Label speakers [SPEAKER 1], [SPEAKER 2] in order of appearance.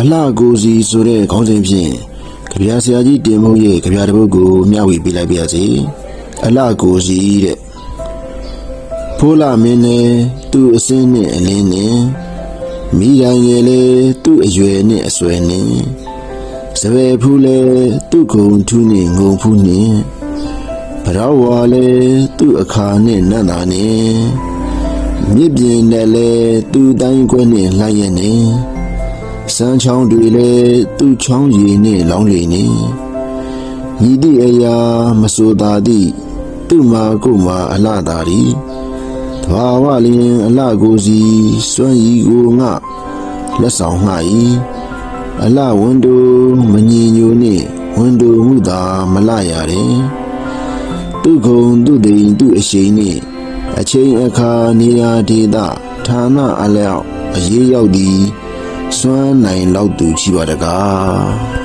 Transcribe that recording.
[SPEAKER 1] အလှကိုစီဆိုတဲ့ခေါင်းစဉ်ဖြင့်ကြပြဆရာကြီးတင်မို့ရဲ့ကြပြတစ်ပုဒ်ကိုမျှဝေပေးလိုက်ပါရစေအလှကိုစီတဲ့ဖိုးလာမင်းနဲ့သူ့အစင်းနဲ့အလင်းနဲ့မိတိုင်းငယ်လေသူ့အရွယ်နဲ့အဆွဲနဲ့စပယ်ဖူးလေသူ့ခုံထူးနဲ့ငုံဖူးနဲ့ဘရောဝါလေသူ့အခါနဲ့နတ်သားနဲ့မြစ်ပြင်နဲ့လေသူ့တိုင်းခွဲနဲ့လှရက်နဲ့ စမ်းချောင်းတွေလည်းသူ့ချောင်းရည်နဲ့လောင်းလေနေညီတိအရာမစိုးသာသည့်သူ့မှာကိုယ်မှာအလှသာရီတဘာဝလျင်အလှကိုစီစွန့်ရီကိုငါလက်ဆောင်ငှာဤအလှဝန်တို့မငြင်ညိုနှင့်ဝန်တို့မှုသာမလှရတယ်သူ့ကုံသူ့တိမ်သူ့အရှိန်နှင့်အချိန်အခါနေရာဒေသဌာနအလျောက်အရေးရောက်သည် စွမ်းနိုင်လောက်သူရှိပါတကား